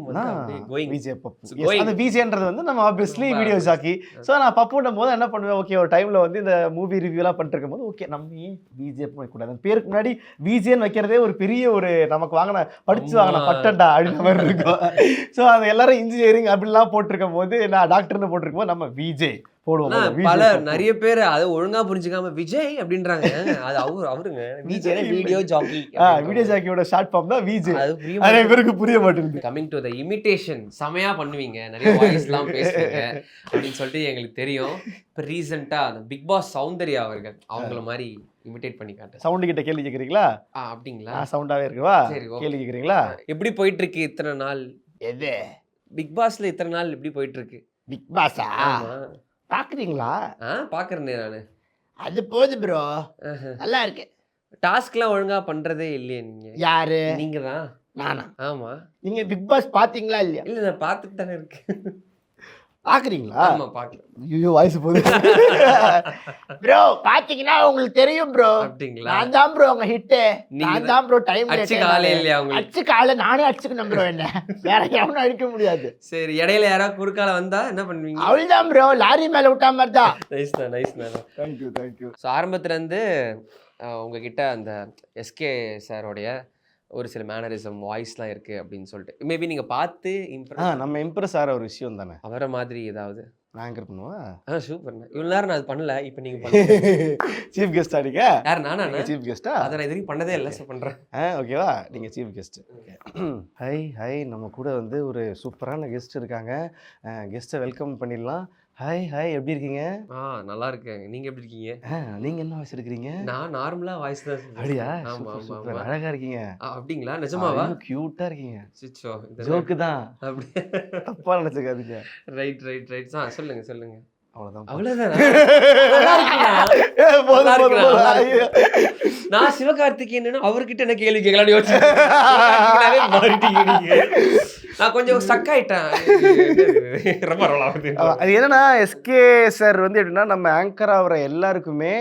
கோயிங் விஜய் பப்பு. அந்த விஜயன்றது வந்து நம்ம ஆப்வியஸ்லி வீடியோ. ஜாக்கி ஸோ நான் பப்புன்னும் போது என்ன பண்ணுவேன்? ஓகே ஒரு டைமில் வந்து இந்த மூவி ரிவ்யூலாம் பண்ணிட்டு இருக்கும்போது ஓகே நம்ம ஏன் விஜே வைக்கக்கூடாது அந்த பேருக்கு முன்னாடி விஜேன்னு வைக்கிறதே ஒரு பெரிய ஒரு நமக்கு வாங்கின படிச்சு வாங்கின. பட்டண்டா அப்படின்ற மாதிரி இருக்கும். ஸோ அது எல்லாரும் இன்ஜினியரிங் அப்படிலாம் போட்டிருக்கும் போது நான் டாக்டர்னு போட்டிருக்கும் போது நம்ம விஜே போடுவோம். விஜய் பல. நிறைய பேர் அதை ஒழுங்கா புரிஞ்சுக்காம விஜய் அப்படின்றாங்க. அது அவரு அவருங்க. விஜய் வீடியோ ஜாக்கி வீடியோ ஜாக்கியோட ஷார்ட் ஃபார்ம் தான் விஜே அது நிறைய பேருக்கு புரிய மாட்டேங்குது. கமிங் டு த இமிட்டேஷன் செமையா பண்ணுவீங்க. நிறைய வாய்ஸ்லாம் பேசுவீங்க. அப்படின்னு சொல்லிட்டு எங்களுக்கு தெரியும். இப்போ ரீசெண்டா அந்த பிக் பாஸ் சௌந்தர்யா அவர்கள் அவங்கள மாதிரி இமிட்டேட் பண்ணி காட்டு சவுண்டு கிட்ட கேள்வி கேட்குறீங்களா ஆ அப்படிங்களா? நான் சவுண்டாவே இருக்குவா? சரி. கேள்வி கேட்குறீங்களா எப்படி போயிட்டு இருக்கு இத்தனை நாள்? எது? பிக் பாஸ்ல இத்தனை நாள் எப்படி போயிட்டு இருக்கு பிக் பாஸா. பாக்குறீங்களா? ஆ பாக்குறேனே நானு. அது போகுது ப்ரோ நல்லா இருக்கு. டாஸ்க்லாம் ஒழுங்கா பண்றதே இல்லையே நீங்க. யாரு? நீங்க தான் நானா? ஆமா. நீங்க பிக் பாஸ் பாத்தீங்களா இல்லையா? இல்ல நான் பார்த்துட்டு தானே இருக்கேன். பாக்குறீங்களா? ஆமா பாக்கல. ஐயோ வாய்ஸ் போகுது. ப்ரோ பாத்தீங்கன்னா உங்களுக்கு தெரியும் ப்ரோ அப்படிங்களா? நான் தான் ப்ரோ உங்க ஹிட்டு நான் தான் ப்ரோ டைம் அடிச்சு காலே இல்லையா உங்களுக்கு? அடிச்சு காலை நானே அடிச்சுக்கணும் ப்ரோ என்ன? வேற எவனும் அடிக்க முடியாது. சரி இடையில யாராவது குறுக்கால வந்தா என்ன பண்ணுவீங்க? அவள் தான் ப்ரோ லாரி மேல விட்டா மாதிரி தான் நைஸ் தான். நைஸ் தான் தேங்க்யூ தேங்க்யூ ஸோ ஆரம்பத்துல இருந்து உங்ககிட்ட அந்த எஸ்கே சாரோடைய ஒரு சில மேனரிசம் வாய்ஸ்லாம் இருக்கு அப்படின்னு சொல்லிட்டு. மேபி நீங்க பார்த்து இம்ப்ரெஸ் நம்ம இம்ப்ரெஸ் ஆகிற ஒரு விஷயம் தானே? அவரை மாதிரி ஏதாவது. நான் ஆங்கர் பண்ணுவா? ஆ சூப்பர் இவ்வளவு நேரம் நான் அது பண்ணல இப்போ நீங்க பண்ணுங்க. சீஃப் கெஸ்ட் அடிக்க யார் நானா சீஃப் கெஸ்டா அதை நான் இது வரைக்கும் பண்ணதே இல்லை சார் பண்றேன். ஆ ஓகேவா நீங்கள் சீஃப் கெஸ்ட் ஹை ஹை நம்ம கூட வந்து ஒரு சூப்பரான கெஸ்ட் இருக்காங்க. கெஸ்ட்டை வெல்கம் பண்ணிடலாம். ஹாய் ஹாய் எப்படி இருக்கீங்க? ஆ நல்லா இருக்கேன் நீங்க எப்படி இருக்கீங்க? நீங்கள் என்ன வாய்ஸ் எடுக்கிறீங்க? நான் நார்மலா வாய்ஸ் தான். அப்படியா? ஆமா சூப்பர். அழகா இருக்கீங்க. அப்படிங்களா? நிஜமாவா? க்யூட்டாக இருக்கீங்க. சிச்சோ ஜோக்கு தான். அப்படி. தப்பா நினச்சிக்காதீங்க. ரைட் ரைட் ரைட் ஆ சொல்லுங்க சொல்லுங்க. நான் சிவகார்த்திகேயன் அவர்கிட்ட என்ன கேள்வி கேட்கலாம்னு நீங்க. நான் கொஞ்சம் ஸ்டக் ஆயிட்டேன். ரொம்ப. அது என்னன்னா எஸ்கே சார் வந்து எப்படின்னா நம்ம ஆங்கர் ஆகிற எல்லாருக்குமே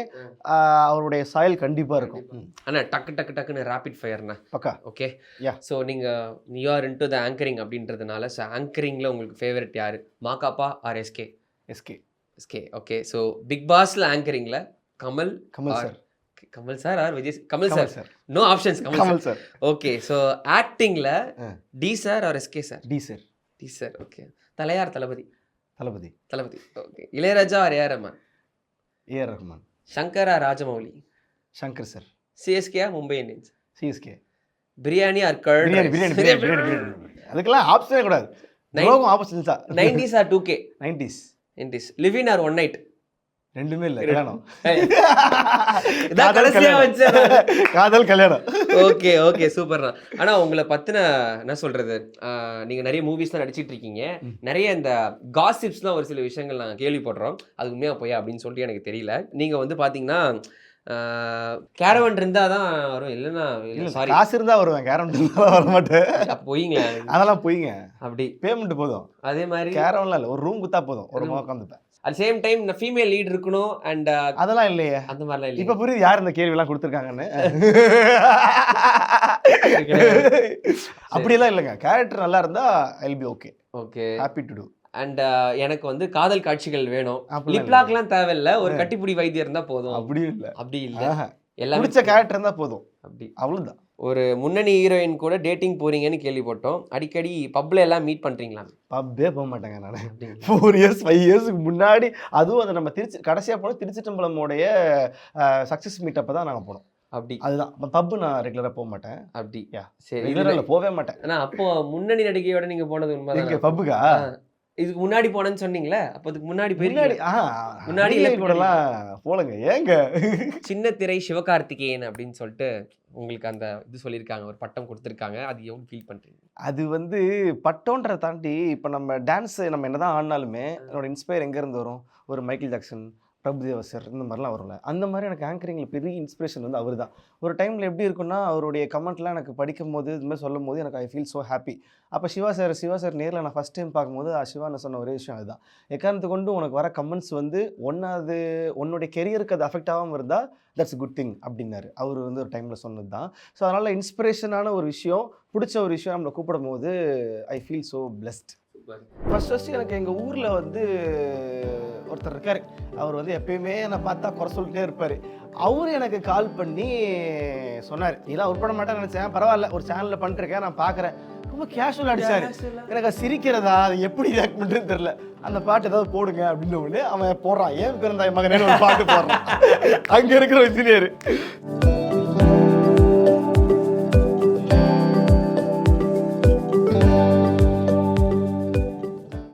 அவருடைய சாயல் கண்டிப்பாக இருக்கும். அண்ணா டக்கு டக்கு டக்குன்னு ரேபிட் ஃபயர்ண்ணா பக்கா. Okay Yeah. ஸோ நீங்க new are into the anchoring அப்படின்றதுனால ஸோ ஆங்கரிங்ல உங்களுக்கு ஃபேவரட் யாரு? Makapa or SK SK SK okay so big பாஸ்ல ஆங்கரிங்ல Kamal Kamal sir Kamal sir or Vijay Kamal sir sir no options Kamal sir okay so ஆக்டிங்ல ah. T sir or SK sir T sir T sir okay தலையார் Thalapathy? Thalapathy. Thalapathy okay Ilaiyaraaja or AR Rahman AR Rahman Shankar or Rajamouli? Shankar sir CSK Mumbai Indians CSK biryani or curd biryani biryani biryani அதுக்கெல்லாம் ஆப்ஷனே கூடாது. ரோகம் opposite தான். Nineties or two K nineties nineties live in or one night ரெண்டுமே இல்லை கல்யாணம். காதல் கல்யாணம். வச்சேன் காதல் கல்யாணம். ஓகே ஓகே சூப்பர்ண்ணா ஆனா உங்களை பத்தின என்ன சொல்றது நீங்க நிறைய மூவிஸ்லாம் நடிச்சிட்டு இருக்கீங்க. நிறைய இந்த காசிப்ஸ்லாம் ஒரு சில விஷயங்கள் நாங்கள் கேள்விப்படுறோம். அது உண்மையா போய் அப்படின்னு சொல்லிட்டு எனக்கு தெரியல. நீங்க வந்து பாத்தீங்கன்னா கேரவன் இருந்தா தான் வரும். இல்லைன்னா இல்லை சாரி காசு இருந்தா வருவேன். கேரண்ட் இருந்தா வர மாட்டேன். அப்போ போயிங்களா. அதெல்லாம் போய்ங்க. அப்படி. பேமெண்ட் போதும். அதே மாதிரி கேரம்லாம் இல்லை ஒரு ரூம் குத்தா போதும். ஒரு உட்காந்துப்பேன் at same time female lead இருக்கணும் அண்ட் அதெல்லாம் இல்லையே. அந்த மாதிரிலாம் இல்லை இப்ப புரியுது யார் இந்த கேள்வி எல்லாம் கொடுத்துருக்காங்கன்னு அப்படியெல்லாம் இல்லைங்க. கேரக்டர் நல்லா இருந்தா I'll be okay okay happy to do and எனக்கு வந்து காதல் காட்சிகள் வேணும். லிப்லாக்லாம் தேவையில்ல. ஒரு கட்டிப்புடி வைத்தியம் இருந்தா போதும். அப்படியும் இல்ல. அப்படி இல்ல. எல்லாமே பிடிச்ச கேரக்டர் இருந்தா போதும். அப்படி. அவ்வளவுதான். ஒரு முன்னணி ஹீரோயின் கூட டேட்டிங் போறீங்கன்னு கேள்விப்பட்டோம். அடிக்கடி பப்ல எல்லாம் மீட் பண்றீங்களா? பப்பே போக மாட்டேங்க நான்? ஃபோர் இயர்ஸ் ஃபைவ் இயர்ஸ்க்கு முன்னாடி அதுவும் அதை நம்ம திருச்சி கடைசியாக போனோம் திருச்சிட்டம்பலமோடைய சக்ஸஸ் மீட்டப்போ தான் நாங்கள் போனோம். அப்படி. அதுதான். பப்பு நான் ரெகுலராக போக மாட்டேன். அப்படி. Yeah. சரி ரெகுலராக போகவே மாட்டேன். ஆனா அப்போ முன்னணி நடிகையோட நீங்க போனது உண்மைதான்? பப்புக்கா இதுக்கு முன்னாடி போனேன்னு சொன்னீங்களே அப்போ அதுக்கு முன்னாடி முன்னாடி முன்னாடி கூடலாம் போலங்க ஏங்க? சின்ன திரை சிவகார்த்திகேயன் அப்படின்னு சொல்லிட்டு உங்களுக்கு அந்த இது சொல்லியிருக்காங்க ஒரு பட்டம் கொடுத்துருக்காங்க. அது எவ்வளவு ஃபீல் பண்றீங்க? அது வந்து பட்டோன்றதை தாண்டி இப்போ நம்ம டான்ஸ் நம்ம என்னதான் ஆடினாலுமே என்னோட இன்ஸ்பயர் எங்கேருந்து வரும்? ஒரு மைக்கேல் ஜாக்சன் பிரபுதேவா சார் இந்த மாதிரிலாம் வரும்ல. அந்த மாதிரி எனக்கு ஆங்கரிங்கில் பெரிய இன்ஸ்பிரேஷன் வந்து அவர் தான். ஒரு டைமில் எப்படி இருக்குன்னா அவருடைய கமெண்ட்லாம் எனக்கு படிக்கும் போது இது மாதிரி சொல்லும் போது எனக்கு ஐ ஃபீல் ஸோ ஹாப்பி அப்போ சிவா சார் சிவா சார் நேரில் நான் ஃபஸ்ட் டைம் பார்க்கும்போது ஆ, சிவா நான் சொன்ன ஒரே விஷயம் அதுதான். எக்காரணத்து கொண்டு உனக்கு வர கமெண்ட்ஸ் வந்து ஒன்றாவது உன்னுடைய கெரியருக்கு அது அஃபெக்ட் ஆகாமல் இருந்தால் தட்ஸ் குட் திங் அப்படின்னாரு. அவர் வந்து ஒரு டைமில் சொன்னது தான். ஸோ அதனால் இன்ஸ்பிரேஷனான ஒரு விஷயம் பிடிச்ச ஒரு விஷயம் நம்மளை கூப்பிடும் போது I feel so blessed first first எனக்கு எங்கள் ஊரில் வந்து ஒருத்தர் இருக்கார். அவர் வந்து எப்பயுமே என்னை பார்த்தா குறை சொல்லிட்டே இருப்பார். அவர் எனக்கு கால் பண்ணி சொன்னார். இதெல்லாம் ஒர்க் பண்ண மாட்டேன்னு நினச்சேன். பரவாயில்ல. ஒரு சேனலில் பண்ணிருக்கேன். நான் பார்க்குறேன். ரொம்ப கேஷுவல் அடிச்சாரு. எனக்கு சிரிக்கிறதா அது எப்படி ரியாக்ட் பண்ணுறதுன்னு தெரில அந்த பாட்டு ஏதாவது போடுங்க அப்படின்னு ஒன்று அவன் போடுறான். ஏன் பிறந்தாய் ஒரு பாட்டு போடுறான். அங்கே இருக்கிற இன்ஜினியர்